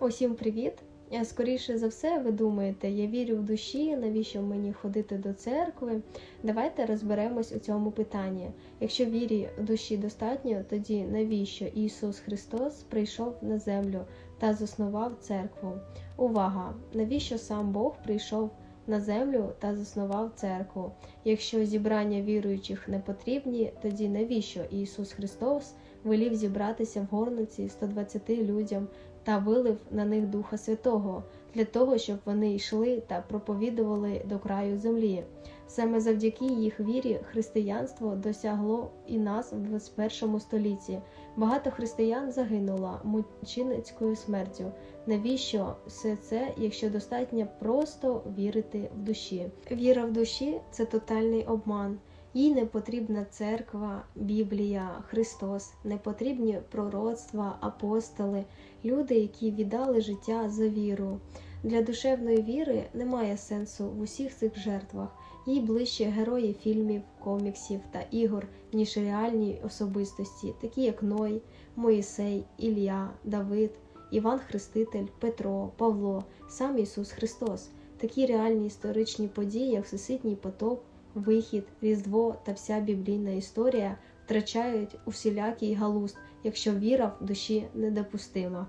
Усім привіт! Е, Скоріше за все, ви думаєте, я вірю в душі, навіщо мені ходити до церкви? Давайте розберемось у цьому питанні. Якщо вірі в душі достатньо, тоді навіщо Ісус Христос прийшов на землю та заснував церкву? Увага! Навіщо сам Бог прийшов на землю та заснував церкву? Якщо зібрання віруючих не потрібні, тоді навіщо Ісус Христос велів зібратися в горниці 120 людям та вилив на них Духа Святого для того, щоб вони йшли та проповідували до краю землі. Саме завдяки їх вірі християнство досягло і нас в 21 столітті. Багато християн загинуло мученицькою смертю. Навіщо все це, якщо достатньо просто вірити в душі? Віра в душі це тотальний обман. Їй не потрібна церква, Біблія, Христос, не потрібні пророцтва, апостоли, люди, які віддали життя за віру. Для душевної віри немає сенсу в усіх цих жертвах. Їй ближче герої фільмів, коміксів та ігор, ніж реальні особистості, такі як Ной, Моїсей, Ілля, Давид, Іван Хреститель, Петро, Павло, сам Ісус Христос. Такі реальні історичні події, як Всесвітній потоп, Вихід, Різдво та вся біблійна історія втрачають усілякий галузд, якщо віра в душі недопустима.